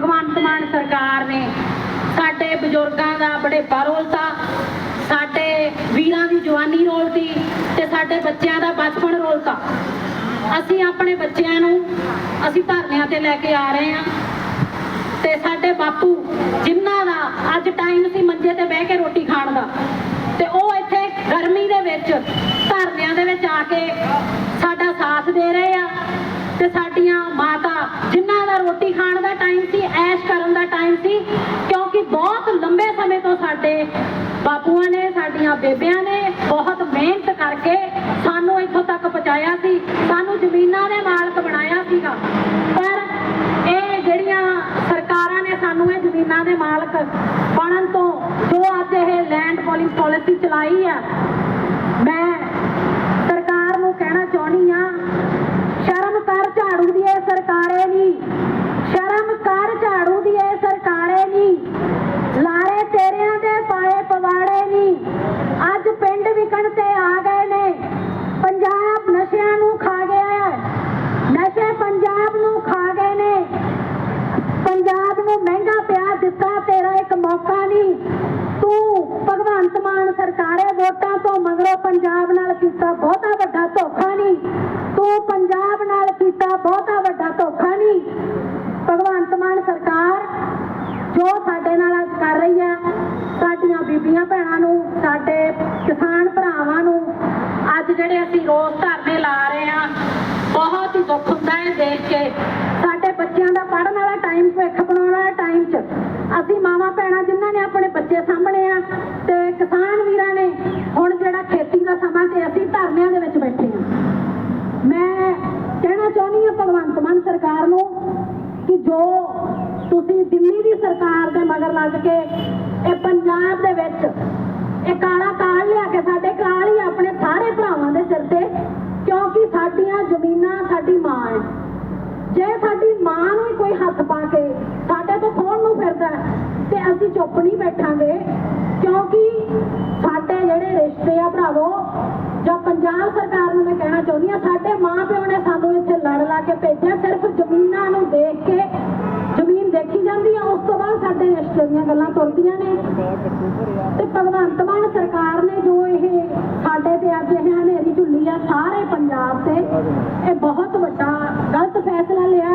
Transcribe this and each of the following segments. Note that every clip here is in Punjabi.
ਭਗਵੰਤ ਮਾਨ ਸਰਕਾਰ ਨੇ ਸਾਡੇ ਬਜ਼ੁਰਗਾਂ ਦਾ ਬੜੇ ਰੋਲਤਾ, ਸਾਡੇ ਵੀਰਾਂ ਦੀ ਜਵਾਨੀ ਰੋਲਤੀ ਤੇ ਸਾਡੇ ਬੱਚਿਆਂ ਦਾ ਬਚਪਨ ਰੋਲਤਾ। ਅਸੀਂ ਆਪਣੇ ਬੱਚਿਆਂ ਨੂੰ ਅਸੀਂ ਧਰਨਿਆਂ ਤੇ ਲੈ ਕੇ ਆ ਰਹੇ ਹਾਂ ਤੇ ਸਾਡੇ ਬਾਪੂ ਜਿਨ੍ਹਾਂ ਦਾ ਅੱਜ ਟਾਈਮ ਸੀ ਮੰਜੇ ਤੇ ਬਹਿ ਕੇ ਰੋਟੀ ਖਾਣ ਦਾ ਤੇ ਉਹ ਇੱਥੇ ਗਰਮੀ ਦੇ ਵਿੱਚ ਧਰਨਿਆਂ ਦੇ ਵਿੱਚ ਆ ਕੇ ਸਾਡਾ ਸਾਥ ਦੇ ਰਹੇ ਤੇ ਸਾਡੀਆਂ ਮਾਤਾ, ਜਿਨ੍ਹਾਂ ਦਾ ਰੋਟੀ ਖਾਣ ਦਾ ਟਾਈਮ ਸੀ, ਐਸ਼ ਕਰਨ ਦਾ ਟਾਈਮ ਸੀ, ਕਿਉਂਕਿ ਬਹੁਤ ਲੰਬੇ ਸਮੇਂ ਤੋਂ ਸਾਡੇ ਬਾਪੂਆਂ ਨੇ, ਸਾਡੀਆਂ ਬੇਬਿਆਂ ਨੇ ਬਹੁਤ ਮਿਹਨਤ ਕਰਕੇ ਸਾਨੂੰ ਇੱਥੋਂ ਤੱਕ ਪਹੁੰਚਾਇਆ ਸੀ। ਸਾਨੂੰ ਜ਼ਮੀਨਾਂ ਦੇ ਮਾਲਕ ਬਣਾਇਆ ਸੀਗਾ। ਪਰ ਇਹ ਜਿਹੜੀਆਂ ਸਰਕਾਰਾਂ ਨੇ ਸਾਨੂੰ ਇਹ ਜ਼ਮੀਨਾਂ ਦੇ ਮਾਲਕ ਬਣਨ ਤੋਂ ਜੋ ਅੱਜ ਇਹ ਲੈਂਡ ਪੋਲਿੰਗ ਪਾਲਿਸੀ ਚਲਾਈ ਆ, ਮੈਂ ਸਰਕਾਰ ਨੂੰ ਕਹਿਣਾ ਚਾਹੁੰਦੀ ਆ ਸ਼ਰਮ ਕਰ ਝਾੜੂ ਦੀ ਇਹ ਸਰਕਾਰੇ ਨਹੀਂ ਸ਼ਰਮ ਕਰ ਝਾੜੂ ਦੀ ਇਹ ਸਰਕਾਰੇ ਨਹੀਂ ਲਾਰੇ ਤੇਰਿਆਂ ਦੇ ਪਾਏ ਪਵਾੜੇ ਨਹੀਂ ਅੱਜ ਪਿੰਡ ਵਿਕਣ ਤੇ ਆ ਗਏ ਨੇ ਪੰਜਾਬ ਨਸ਼ਿਆਂ ਨੂੰ ਖਾ ਗਿਆ ਹੈ ਨਸ਼ੇ ਪੰਜਾਬ ਨੂੰ ਖਾ ਗਏ ਨੇ ਪੰਜਾਬ ਨੂੰ ਮਹਿੰਗਾ ਪਿਆ ਦਿੱਤਾ ਤੇਰਾ ਇੱਕ ਮੌਕਾ ਨਹੀਂ ਤੂੰ ਭਗਵੰਤ ਮਾਨ ਸਰਕਾਰੇ ਵੋਟਾਂ ਤੋਂ ਮਗਰੋਂ ਪੰਜਾਬ ਨਾਲ ਕੀਤਾ ਬਹੁਤਾ ਵੱਡਾ ਧੋਖਾ ਨਹੀਂ। ਤੂੰ ਪੰਜਾਬ ਨਾਲ ਕੀਤਾ ਬਹੁਤਾ ਵੱਡਾ ਧੋਖਾ ਨਹੀਂ। ਭਗਵੰਤ ਮਾਨ ਸਰਕਾਰ ਜੋ ਸਾਡੇ ਨਾਲ ਕਰ ਰਹੀ ਹੈ, ਸਾਡੀਆਂ ਬੀਬੀਆਂ ਭੈਣਾਂ ਨੂੰ, ਸਾਡੇ ਕਿਸਾਨ ਭਰਾਵਾਂ ਨੂੰ, ਅੱਜ ਜਿਹੜੇ ਅਸੀਂ ਰੋਜ਼ ਧਰਨੇ ਲਾ ਰਹੇ ਹਾਂ, ਬਹੁਤ ਹੀ ਦੁੱਖ ਹੁੰਦਾ ਹੈ ਦੇਖ ਕੇ। ਸਾਡੇ ਬੱਚਿਆਂ ਦਾ ਪੜਨ ਵਾਲਾ ਟਾਈਮ, ਭਵਿੱਖ ਬਣਾਉਣ ਵਾਲਾ ਟਾਈਮ 'ਚ ਅਸੀਂ ਮਾਵਾਂ ਭੈਣਾਂ ਜਿਨ੍ਹਾਂ ਨੇ ਆਪਣੇ ਬੱਚੇ ਸਾਂਭਣੇ ਆ ਤੇ ਕਿਸਾਨ ਵੀਰਾਂ ਨੇ ਹੁਣ ਜਿਹੜਾ ਖੇਤੀ ਦਾ ਸਮਾਂ ਤੇ ਅਸੀਂ ਧਰਨਿਆਂ ਦੇ ਵਿੱਚ ਬੈਠੇ ਹਾਂ ਮੈਂ ਕਹਿਣਾ ਚਾਹੁੰਦੀ ਹਾਂ ਭਗਵੰਤ ਮਾਨ ਸਰਕਾਰ ਨੂੰ ਕਿ ਜੋ ਤੁਸੀਂ ਦਿੱਲੀ ਦੀ ਸਰਕਾਰ ਦੇ ਮਗਰ ਲੱਗ ਕੇ ਇਹ ਪੰਜਾਬ ਦੇ ਵਿੱਚ ਇਹ ਕਾਲਾ ਕਾਲ ਲਿਆ ਕੇ ਸਾਡੇ ਕਾਲ ਹੀ ਆਪਣੇ ਸਾਰੇ ਭਰਾਵਾਂ ਦੇ ਸਿਰ ਤੇ, ਕਿਉਂਕਿ ਸਾਡੀਆਂ ਜ਼ਮੀਨਾਂ ਸਾਡੀ ਮਾਂ ਹੈ। ਜੇ ਸਾਡੀ ਮਾਂ ਨੂੰ ਹੀ ਕੋਈ ਹੱਥ ਪਾ ਕੇ ਸਾਡੇ ਤੋਂ ਖੋਣ ਨੂੰ ਫਿਰਦਾ ਤੇ ਅਸੀਂ ਚੁੱਪ ਨਹੀਂ ਬੈਠਾਂਗੇ, ਕਿਉਂਕਿ ਸਾਡੇ ਜਿਹੜੇ ਰਿਸ਼ਤੇ ਆ ਭਰਾਵੋ, ਜਾਂ ਪੰਜਾਬ ਸਰਕਾਰ ਨੂੰ ਮੈਂ ਕਹਿਣਾ ਚਾਹੁੰਦੀ ਆ ਸਾਡੇ ਮਾਂ ਪਿਓ ਨੇ ਸਾਨੂੰ ਇੱਥੇ ਲੜ ਲਾ ਕੇ ਭੇਜਿਆ ਸਿਰਫ ਸਾਡੇ ਰਿਸ਼ਤੇ ਦੀਆਂ ਗੱਲਾਂ ਤੁਰਦੀਆਂ ਨੇ। ਤੇ ਭਗਵੰਤ ਮਾਨ ਸਰਕਾਰ ਨੇ ਜੋ ਇਹ ਸਾਡੇ ਤੇ ਅੱਜ ਇਹ ਹਨੇਰੀ ਝੁੱਲੀ ਆ ਸਾਰੇ ਪੰਜਾਬ ਤੇ, ਇਹ ਬਹੁਤ ਵੱਡਾ ਗਲਤ ਫੈਸਲਾ ਲਿਆ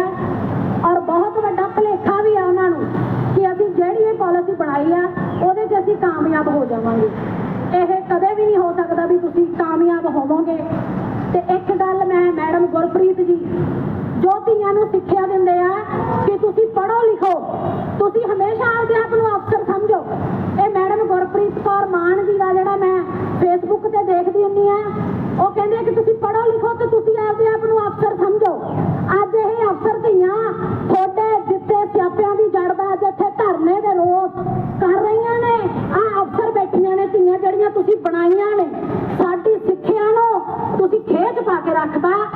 ਔਰ ਬਹੁਤ ਵੱਡਾ ਭੁਲੇਖਾ ਵੀ ਆ ਉਹਨਾਂ ਨੂੰ ਕਿ ਅਸੀਂ ਜਿਹੜੀ ਇਹ ਪਾਲਿਸੀ ਬਣਾਈ ਆ, ਉਹਦੇ 'ਚ ਅਸੀਂ ਕਾਮਯਾਬ ਹੋ ਜਾਵਾਂਗੇ। ਇਹ ਕਦੇ ਵੀ ਨਹੀਂ ਹੋ ਸਕਦਾ ਵੀ ਤੁਸੀਂ ਕਾਮਯਾਬ ਹੋਵੋਗੇ। ਤੇ ਇੱਕ ਗੱਲ ਮੈਂ ਮੈਡਮ ਗੁਰਪ੍ਰੀਤ ਜੀ, ਜੋ ਧੀਆਂ ਨੂੰ ਸਿੱਖਿਆ ਦਿੰਦੇ 好吧。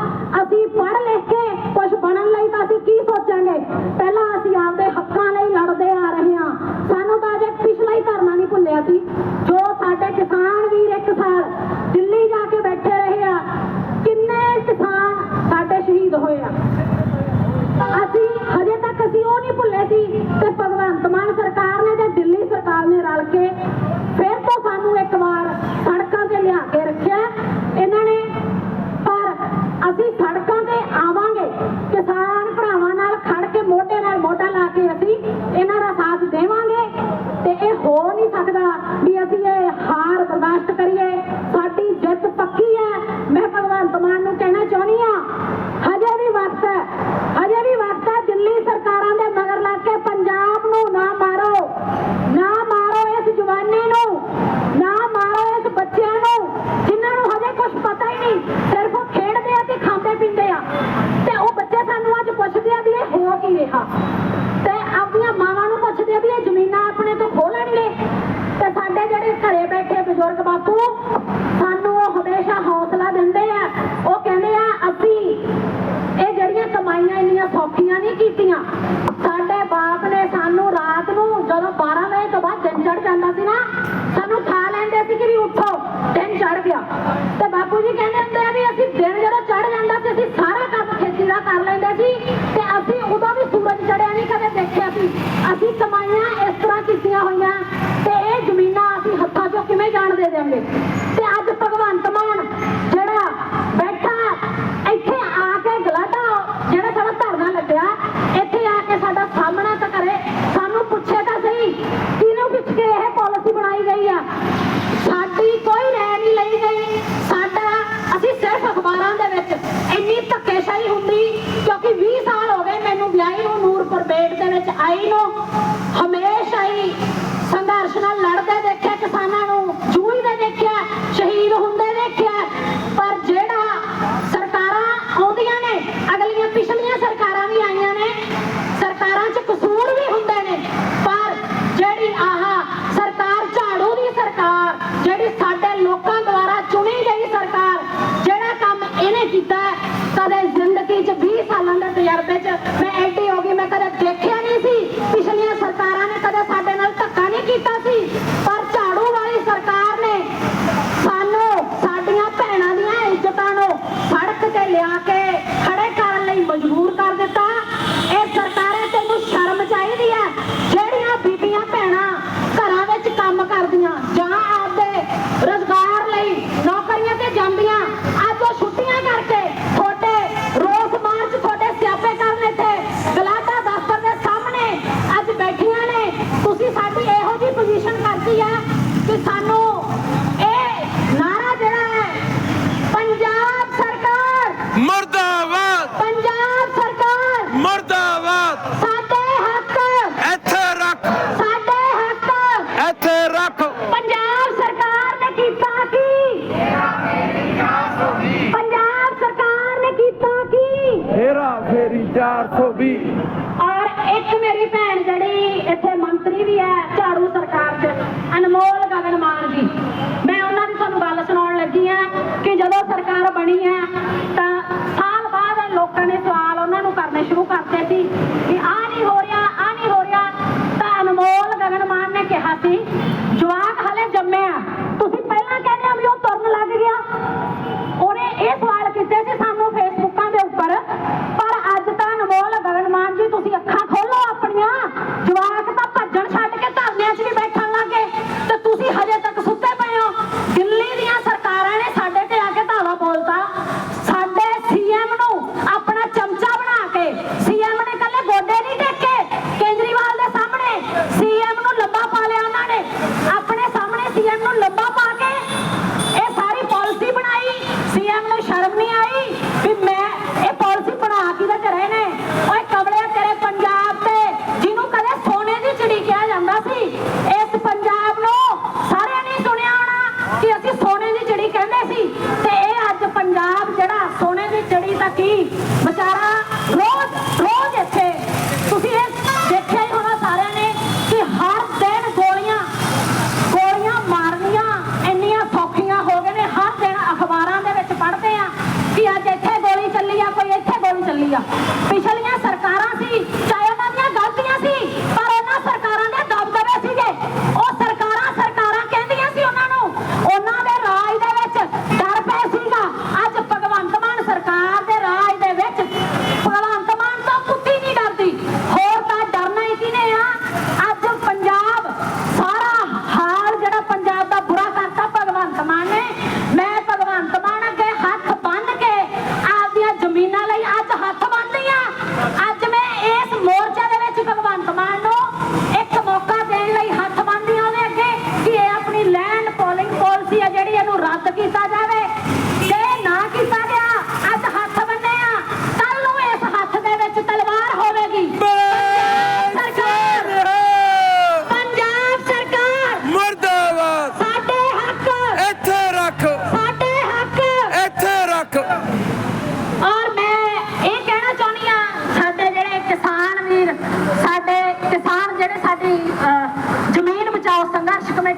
你到底？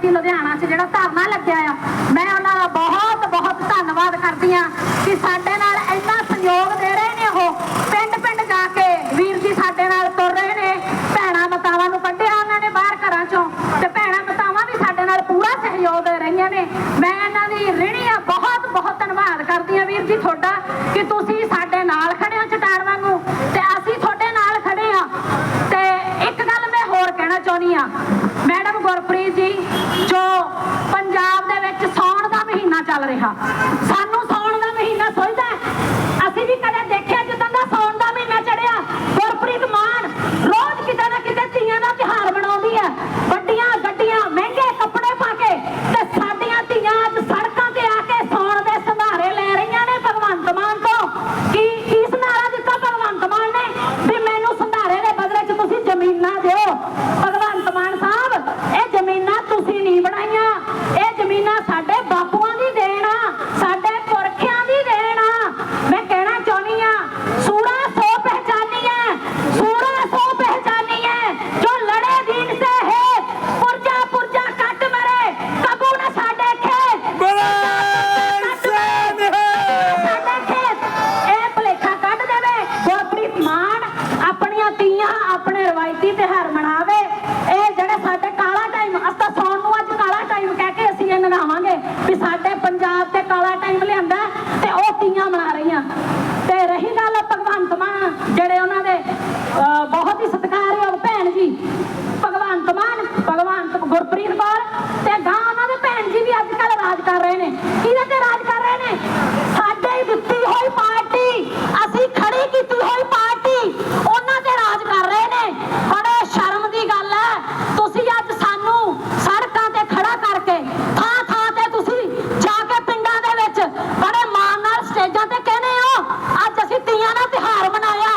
ਅੱਜ ਲੁਧਿਆਣਾ 'ਚ ਜਿਹੜਾ ਧਰਨਾ ਲੱਗਿਆ ਆ। ਮੈਂ ਉਹਨਾਂ ਦਾ ਬਹੁਤ ਬਹੁਤ ਧੰਨਵਾਦ ਕਰਦੀ ਆ ਕਿ ਸਾਡੇ ਨਾਲ ਇੰਨਾ ਸਹਿਯੋਗ ਦੇ ਰਹੇ ਨੇ ਉਹ। ਪਿੰਡ ਪਿੰਡ ਜਾ ਕੇ ਵੀਰ ਜੀ ਸਾਡੇ ਨਾਲ ਤੁਰ ਰਹੇ ਨੇ। ਭੈਣਾ ਮਤਾਵਾਂ ਨੂੰ ਕੱਢਿਆ ਉਹਨਾਂ ਨੇ ਬਾਹਰ ਘਰਾਂ 'ਚੋਂ। ਤੇ ਭੈਣਾ ਮਤਾਵਾਂ ਵੀ ਸਾਡੇ ਨਾਲ ਪੂਰਾ ਸਹਿਯੋਗ ਦੇ ਰਹੀਆਂ ਨੇ। ਮੈਂ ਇਹਨਾਂ ਦੀ ਰਿਣੀ ਆ। ਬਹੁਤ ਬਹੁਤ ਧੰਨਵਾਦ ਕਰਦੀ ਆ ਵੀਰ ਜੀ ਤੁਹਾਡਾ ਕਿ ਤੁਸੀਂ 三 ਗੁਰਮੀਤ ਕੌਰ ਤੇ ਗਾਂ ਉਹਨਾਂ ਦੇ ਭੈਣ ਜੀ ਵੀ ਅੱਜ ਕੱਲ ਰਾਜ ਕਰ ਰਹੇ ਨੇ। ਕਿਹਦੇ ਤੇ ਰਾਜ ਕਰ ਰਹੇ ਨੇ? ਸਾਡੇ ਹੀ ਦਿੱਤੀ ਹੋਈ ਪਾਰਟੀ। ਅਸੀਂ ਖੜੀ ਕੀਤੀ ਹੋਈ ਪਾਰਟੀ। ਉਹਨਾਂ ਤੇ ਰਾਜ ਕਰ ਰਹੇ ਨੇ। ਬੜੇ ਸ਼ਰਮ ਦੀ ਗੱਲ ਹੈ। ਤੁਸੀਂ ਅੱਜ ਸਾਨੂੰ ਸੜਕਾਂ ਤੇ ਖੜਾ ਕਰਕੇ ਥਾਂ ਥਾਂ ਤੇ ਤੁਸੀਂ ਜਾ ਕੇ ਪਿੰਡਾਂ ਦੇ ਵਿੱਚ ਬੜੇ ਮਾਣ ਨਾਲ ਸਟੇਜਾਂ ਤੇ ਕਹਿੰਦੇ ਹੋ, ਅੱਜ ਅਸੀਂ ਤੀਆਂ ਦਾ ਤਿਹਾਰ ਮਨਾਇਆ।